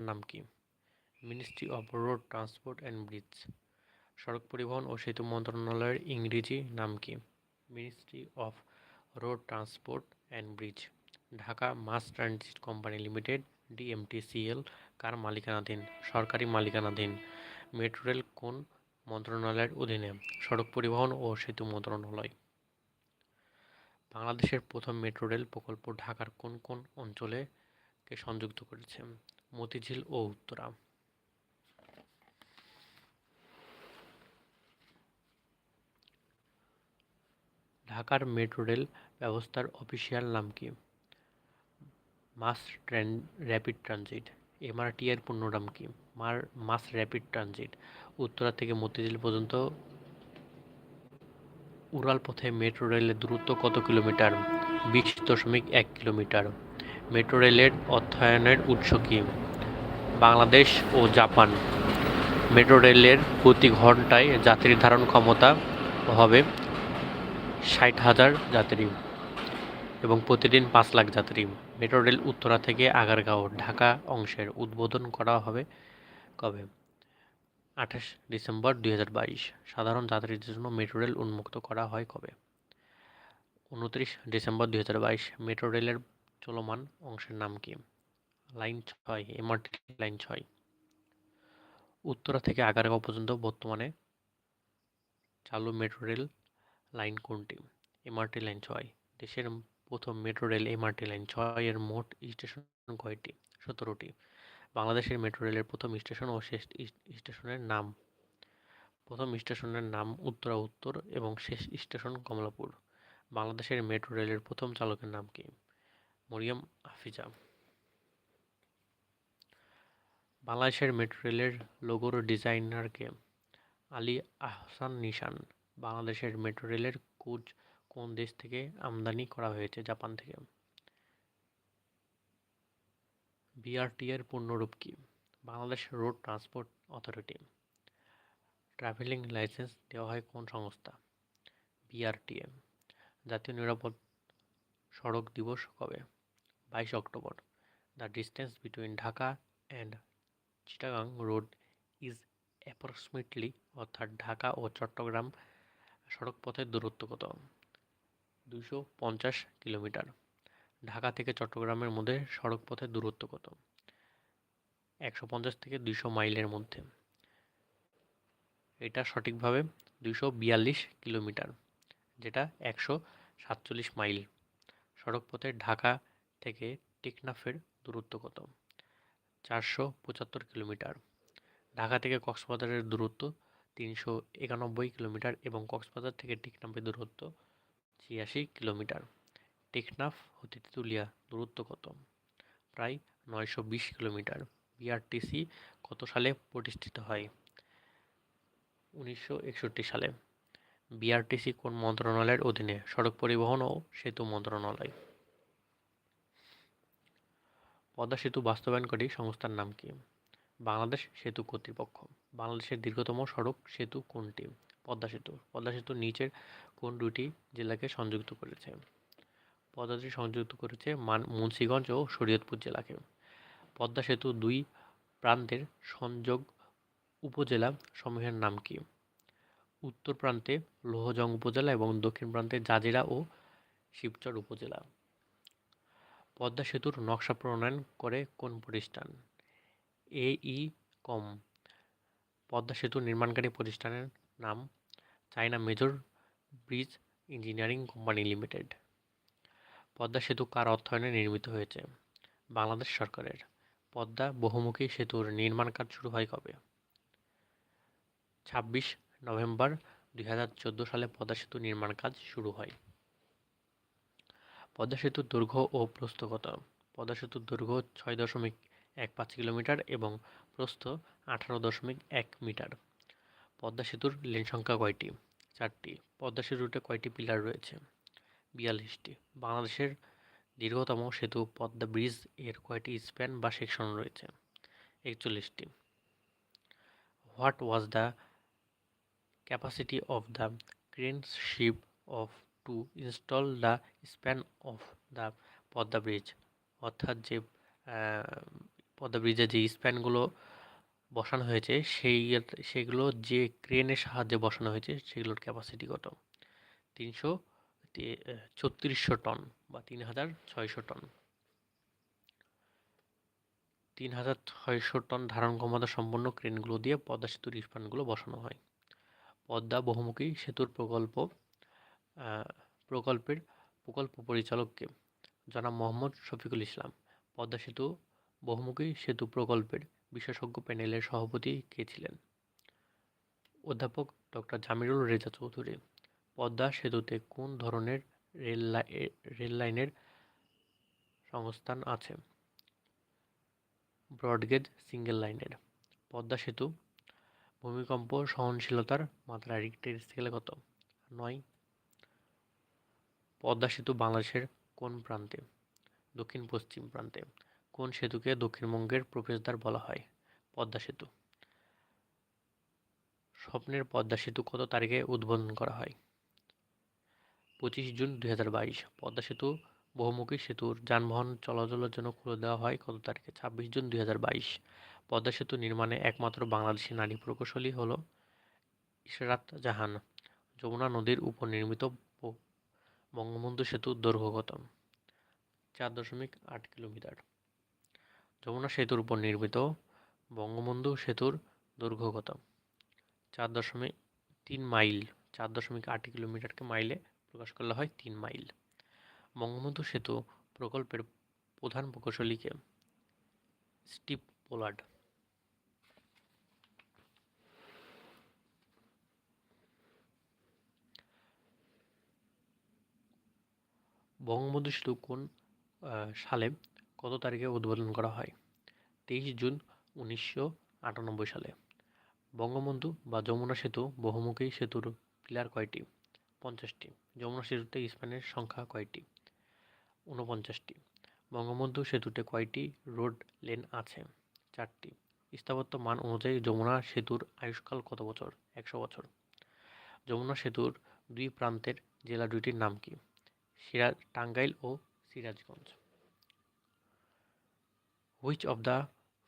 নাম কি? Ministry of road transport and bridge সড়ক পরিবহন ও সেতু মন্ত্রণালয়ের ইংরেজি নাম কি? Ministry of road transport and bridge Dhaka mass transit company limited DMTCL কার মালিকানাধীন? সরকারি মালিকানাধীন। মেট্রো রেল কোন মন্ত্রণালয়ের অধীনে? সড়ক পরিবহন ও সেতু মন্ত্রণালয়। বাংলাদেশের প্রথম মেট্রো রেল প্রকল্প ঢাকার কোন কোন অঞ্চলে কে সংযুক্ত করেছে? মতিঝিল ও উত্তরা। ঢাকার মেট্রো রেল ব্যবস্থার অফিসিয়াল নাম কি? Mass train, rapid transit. MRT এর পূর্ণ নাম কি? মার, মাস র্যাপিড ট্রানজিট। উত্তরা থেকে মতিঝিল পর্যন্ত উড়াল পথে মেট্রো রেলের দূরত্ব কত কিলোমিটার? বিশ দশমিক এক কিলোমিটার। মেট্রো রেলের অর্থায়নের উৎস কি? বাংলাদেশ ও জাপান। মেট্রো রেলের প্রতি ঘন্টায় যাত্রী ধারণ ক্ষমতা হবে ষাট হাজার যাত্রী এবং প্রতিদিন পাঁচ লাখ যাত্রী। মেট্রো রেল উত্তরা থেকে আগারগাঁও, ঢাকা অংশের উদ্বোধন করা হবে কবে? আঠাশ ডিসেম্বর দু হাজার বাইশ। সাধারণ যাত্রীদের জন্য মেট্রো রেল উন্মুক্ত করা হয় কবে? উনত্রিশ ডিসেম্বর দু হাজার বাইশ। মেট্রো রেলের চলমান অংশের নাম কি? লাইন ছয়, এমআরটি লাইন ছয়। উত্তরা থেকে আগারগাঁও পর্যন্ত বর্তমানে চালু মেট্রো রেল লাইন কোনটি? এমআরটি লাইন ছয়। দেশের প্রথম মেট্রো রেল এমআরটি লাইন ছয় এর মোট স্টেশন কয়টি? সতেরোটি। বাংলাদেশের মেট্রো রেলের প্রথম স্টেশন ও শেষ স্টেশনের নাম? প্রথম স্টেশনের নাম উত্তরা উত্তর এবং শেষ স্টেশন কমলাপুর। বাংলাদেশের মেট্রো রেলের প্রথম চালকের নাম কি? মরিয়ম হাফিজা। বাংলাদেশের মেট্রো রেলের লোগোর ডিজাইনারকে আলী আহসান নিশান, বাংলাদেশের মেট্রো রেলের কোচ কোন দেশ থেকে আমদানি করা হয়েছে জাপান থেকে? বিআরটি এর পূর্ণরূপ কি? Bangladesh road transport authority. Travelling licence দেওয়া হয় কোন সংস্থা? বিআরটিএ। জাতীয় নিরাপদ সড়ক দিবস কবে? বাইশ October. The distance between Dhaka and Chittagong road is approximately অর্থাৎ ঢাকা ও চট্টগ্রাম সড়ক পথের দূরত্ব কত দুশো পঞ্চাশ কিলোমিটার। ঢাকা থেকে চট্টগ্রামের মধ্যে সড়ক পথের দূরত্ব কত একশো পঞ্চাশ থেকে দুইশো মাইলের মধ্যে। এটা সঠিকভাবে দুইশো বিয়াল্লিশ কিলোমিটার, যেটা একশো সাতচল্লিশ মাইল। সড়ক পথে ঢাকা থেকে টেকনাফের দূরত্ব কত? চারশো পঁচাত্তর কিলোমিটার। ঢাকা থেকে কক্সবাজারের দূরত্ব তিনশো একানব্বই কিলোমিটার এবং কক্সবাজার থেকে টেকনাফের দূরত্ব ছিয়াশি কিলোমিটার। টেকনাফ হতে তেঁতুলিয়া দূরত্ব কত? প্রায় নয়শো বিশ কিলোমিটার। বিআরটিসি কত সালে প্রতিষ্ঠিত হয়? উনিশশো একষট্টি সালে। বিআরটিসি কোন মন্ত্রণালয়ের অধীনে সড়ক পরিবহন ও সেতু মন্ত্রণালয়? পদ্মা সেতু বাস্তবায়নকারী সংস্থার নাম কি? বাংলাদেশ সেতু কর্তৃপক্ষ। বাংলাদেশের দীর্ঘতম সড়ক সেতু কোনটি? পদ্মা সেতু। পদ্মা সেতু নিচের কোন দুটি জেলাকে সংযুক্ত করেছে? পদ্মাটি সংযুক্ত করেছে মান, মুন্সীগঞ্জ ও শরীয়তপুর জেলাকে। পদ্মা সেতু দুই প্রান্তের সংযোগ উপজেলা সমূহের নাম কি? উত্তর প্রান্তে লোহজং উপজেলা এবং দক্ষিণ প্রান্তে জাজিরা ও শিবচর উপজেলা। পদ্মা সেতুর নকশা প্রণয়ন করে কোন প্রতিষ্ঠান? এ ই কম। পদ্মা সেতু নির্মাণকারী প্রতিষ্ঠানের নাম China major bridge engineering company limited. Padma সেতু কার অর্থায়নে নির্মিত হয়েছে? বাংলাদেশ সরকারের। পদ্মা বহুমুখী সেতুর নির্মাণ কাজ শুরু হয় কবে? ছাব্বিশ নভেম্বর দু হাজার চোদ্দ সালে পদ্মা সেতু নির্মাণ কাজ শুরু হয়। পদ্মা সেতুর দৈর্ঘ্য ও প্রস্থ কত পদ্মা সেতুর দৈর্ঘ্য ছয় দশমিক এক পাঁচ কিলোমিটার এবং প্রস্থ আঠারো দশমিক এক মিটার। পদ্মা সেতুর লেন সংখ্যা কয়টি? চারটি। পদ্মা সেতুতে কয়টি পিলার রয়েছে? বিয়াল্লিশটি। বাংলাদেশের দীর্ঘতম সেতু পদ্মা ব্রিজের কয়টি স্প্যান বা সেকশন রয়েছে? একচল্লিশটি। What was the capacity of the crane ship of to install the span of the Padma bridge অর্থাৎ যে পদ্মা ব্রিজে যে স্প্যানগুলো বসানো হয়েছে, সেই, সেগুলো যে ক্রেনের সাহায্যে বসানো হয়েছে, সেগুলোর ক্যাপাসিটি কত? তিনশো ছত্রিশশো টন বা তিন হাজার ছয়শো টন তিন হাজার ছয়শো টন ধারণ ক্ষমতা সম্পন্ন ক্রেনগুলো দিয়ে পদ্মা সেতুর স্পানগুলো বসানো হয়। পদ্মা বহুমুখী সেতুর প্রকল্প প্রকল্পের প্রকল্প পরিচালককে জনাব মোহাম্মদ শফিকুল ইসলাম। পদ্মা সেতু, বহুমুখী সেতু প্রকল্পের বিশেষজ্ঞ প্যানেলের সভাপতি কে ছিলেন? অধ্যাপক ডক্টর জামিরুল রেজা চৌধুরী, পদ্মা সেতুতে কোন ধরনের রেল রেল লাইনের সংস্থান আছে? ব্রডগেজ সিঙ্গেল লাইনের। পদ্মা সেতু, ভূমিকম্প সহনশীলতার মাত্রা রিক্টের স্কেলে কত? নয় পদ্মা সেতু বাংলাদেশের কোন প্রান্তে? দক্ষিণ, পশ্চিম প্রান্তে। কোন সেতুকে দক্ষিণবঙ্গের প্রবেশদ্বার বলা হয়? পদ্মা সেতু। স্বপ্নের পদ্মা সেতু কত তারিখে উদ্বোধন করা হয়? পঁচিশ জুন দুই হাজার বাইশ। পদ্মা সেতু, বহুমুখী সেতুর যানবাহন চলাচলের জন্য খুলে দেওয়া হয় কত তারিখে? ছাব্বিশ জুন দুই হাজার বাইশ। পদ্মা সেতু নির্মাণে একমাত্র বাংলাদেশি নারী প্রকৌশলী হল ইশরাত জাহান। যমুনা নদীর উপর নির্মিত বঙ্গবন্ধু সেতুর দৈর্ঘ্য কত চার দশমিক আট কিলোমিটার। যমুনা সেতুর উপর নির্মিত বঙ্গবন্ধু সেতুর দৈর্ঘ্য কত চার দশমিক তিন মাইল, চার দশমিক আট কিলোমিটারকে মাইলে প্রকাশ করা হয় তিন মাইল। বঙ্গবন্ধু সেতু প্রকল্পের প্রধান প্রকৌশলীকে স্টিভ পোলার্ড বঙ্গবন্ধু সেতু কোন সালে কত তারিখে উদ্বোধন করা হয়? তেইশ জুন উনিশশো আটানব্বই সালে। বঙ্গবন্ধু বা যমুনা সেতু বহুমুখী সেতুর পিলার কয়টি? পঞ্চাশটি। যমুনা সেতুতে স্প্যানের সংখ্যা কয়টি? ঊনপঞ্চাশটি। বঙ্গবন্ধু সেতুতে কয়টি রোড লেন আছে? চারটি। স্থাপত্য মান অনুযায়ী যমুনা সেতুর আয়ুষ্কাল কত বছর? একশো বছর। যমুনা সেতুর দুই প্রান্তের জেলা দুইটির নাম কি? সিরাজ, টাঙ্গাইল ও Sirajganj. Which of the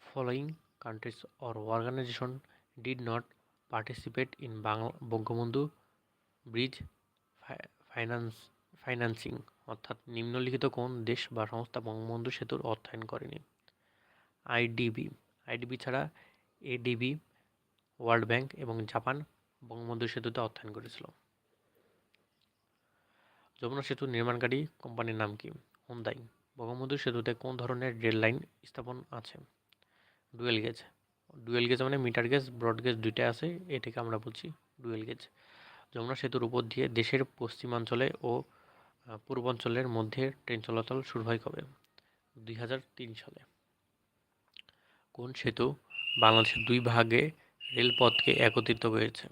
following countries or organisation did not participate in Bangla Bangabandhu bridge finance financing অর্থাৎ নিম্নলিখিত কোন দেশ বা সংস্থা বঙ্গবন্ধু সেতুর অর্থায়ন করেনি? আইডিবি আইডিবি ছাড়া এডিবি ওয়ার্ল্ড ব্যাংক এবং জাপান বঙ্গবন্ধু সেতুতে অর্থায়ন করেছিল। যমুনা সেতু নির্মাণকারী কোম্পানির নাম কি? হুন্দাই বঙ্গবন্ধু সেতুতে কোন ধরনের রেল লাইন স্থাপন আছে? ডুয়েল গেজ ডুয়েল গেজ মানে মিটার গেজ ব্রড গেজ দুইটা আছে এটাকে আমরা বলছি ডুয়েল গেজ যমুনা সেতুর উপর দিয়ে দেশের পশ্চিমাঞ্চলে ও পূর্বাঞ্চলের মধ্যে ট্রেন চলাচল শুরু হয় কবে? দুই হাজার তিন সালে। কোন সেতু বাংলাদেশের দুই ভাগে রেলপথকে একত্রিত করেছে?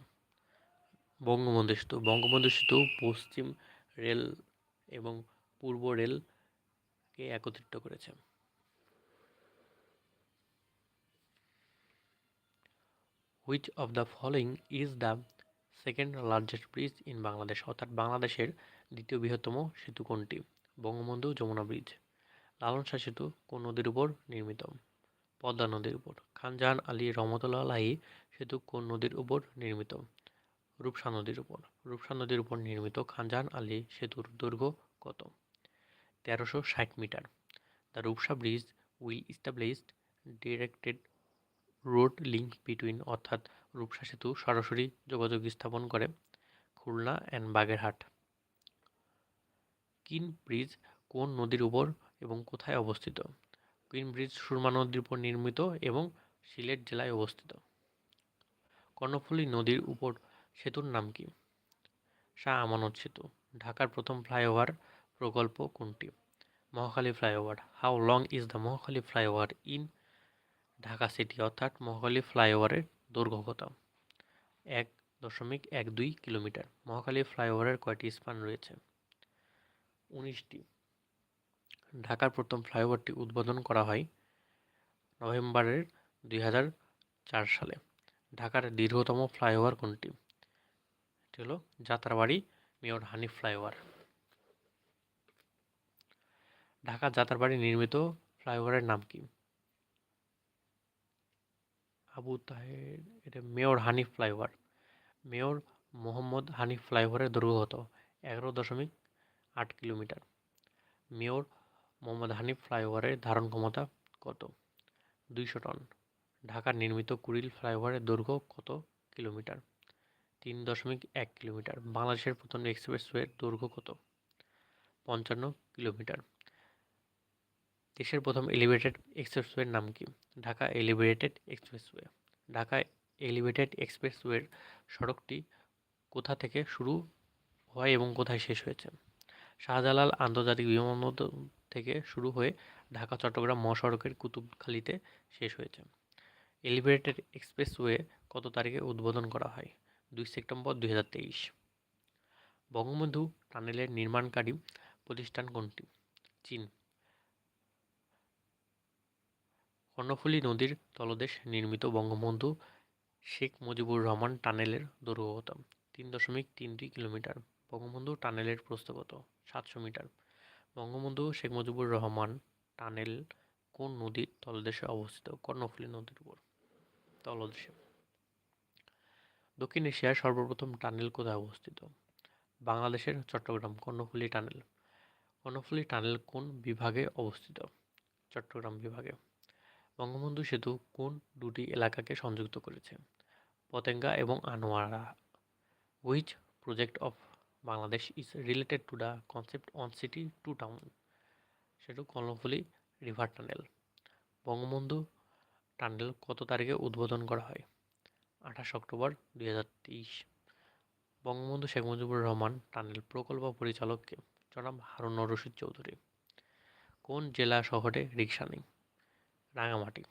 বঙ্গবন্ধু সেতু। বঙ্গবন্ধু সেতু পশ্চিম রেল এবং পূর্ব রেলকে একত্রিত করেছে। Which of the following is the second largest bridge in Bangladesh অর্থাৎ বাংলাদেশের দ্বিতীয় বৃহত্তম সেতু কোনটি? বঙ্গবন্ধু যমুনা ব্রিজ লালন শাহ সেতু কোন নদীর উপর নির্মিত? পদ্মা নদীর উপর। খানজাহান আলী রহমতুল্লাহ সেতু কোন নদীর উপর নির্মিত? রূপসা নদীর উপর। রূপসা নদীর উপর নির্মিত খানজাহান আলী সেতুর দৈর্ঘ্য কত? তেরোশো ষাট metre. The Rupsha bridge will established directed road link between, অর্থাৎ রূপসা সেতু সরাসরি যোগাযোগ স্থাপন করে খুলনা অ্যান্ড বাগেরহাট। কিন ব্রিজ কোন নদীর উপর এবং কোথায় অবস্থিত? কুইন ব্রিজ সুরমা নদীর উপর নির্মিত এবং সিলেট জেলায় অবস্থিত। কর্ণফুলী নদীর উপর সেতুর নাম কি? শাহ আমানত সেতু, ঢাকার প্রথম ফ্লাইওভার প্রকল্প কোনটি? Mohakhali flyover. How long is the Mohakhali flyover in Dhaka city? অর্থাৎ মহাখালী ফ্লাইওভারের দৈর্ঘ্য কত এক দশমিক এক দুই কিলোমিটার। মহাখালী ফ্লাইওভারের কয়টি স্পান রয়েছে? উনিশটি। ঢাকার প্রথম ফ্লাইওভারটি উদ্বোধন করা হয় নভেম্বরের দুই সালে। ঢাকার দীর্ঘতম ফ্লাইওভার কোনটি? হলো যাত্রাবাড়ি মেয়র হানিফ ফ্লাইওভার। ঢাকা যাত্রাবাড়ি নির্মিত ফ্লাইওভারের নাম কি? আবু তাহের, এটা mayor Hanif flyover. Mayor Mohammad Hanif ফ্লাইওভারের দৈর্ঘ্য কত? এগারো দশমিক আট কিলোমিটার। মেয়র মোহাম্মদ হানিফ ফ্লাইওভারের ধারণ ক্ষমতা কত? দুইশো টন। ঢাকার নির্মিত কুড়িল ফ্লাইওভারের দৈর্ঘ্য কত কিলোমিটার? তিন দশমিক এক কিলোমিটার। বাংলাদেশের প্রথম এক্সপ্রেসওয়ের দৈর্ঘ্য কত? পঞ্চান্ন কিলোমিটার। দেশের প্রথম এলিভেটেড এক্সপ্রেসওয়ের নাম কি? Dhaka elevated expressway. Dhaka elevated এক্সপ্রেসওয়ের সড়কটি কোথা থেকে শুরু হয় এবং কোথায় শেষ হয়েছে? শাহজালাল আন্তর্জাতিক বিমানবন্দর থেকে শুরু হয়ে ঢাকা, চট্টগ্রাম মহাসড়কের কুতুবখালীতে শেষ হয়েছে। এলিভেটেড এক্সপ্রেসওয়ে কত তারিখে উদ্বোধন করা হয়? দুই সেপ্টেম্বর দুই হাজার তেইশ। বঙ্গবন্ধু টানেলের নির্মাণকারী প্রতিষ্ঠান কোনটি? চীন। কর্ণফুলী নদীর তলদেশ নির্মিত বঙ্গবন্ধু শেখ মুজিবুর রহমান টানেলের দৈর্ঘ্য তিন দশমিক তিন দুই কিলোমিটার। বঙ্গবন্ধু টানেলের প্রস্থ কত সাতশো মিটার। বঙ্গবন্ধু শেখ মুজিবুর রহমান টানেল কোন নদীর তলদেশে অবস্থিত? কর্ণফুলী নদীর উপর। তলদেশে। দক্ষিণ এশিয়ার সর্বপ্রথম টানেল কোথায় অবস্থিত? বাংলাদেশের চট্টগ্রাম কর্ণফুলী টানেল। কর্ণফুলী টানেল কোন বিভাগে অবস্থিত? চট্টগ্রাম বিভাগে। বঙ্গবন্ধু সেতু কোন দুটি এলাকাকে সংযুক্ত করেছে? পতেঙ্গা এবং Anwara. Which project of Bangladesh is related to the concept on city two town সেটু Karnaphuli river tunnel Bangabandhu tunnel কত তারিখে উদ্বোধন করা হয়? আঠাশ অক্টোবর দুই হাজার তেইশ। বঙ্গবন্ধু শেখ মুজিবুর রহমান টানেল প্রকল্প পরিচালককে জনাব হারুন রশিদ চৌধুরী। কোন জেলা শহরে রিক্সা নেই? রাঙামাটি।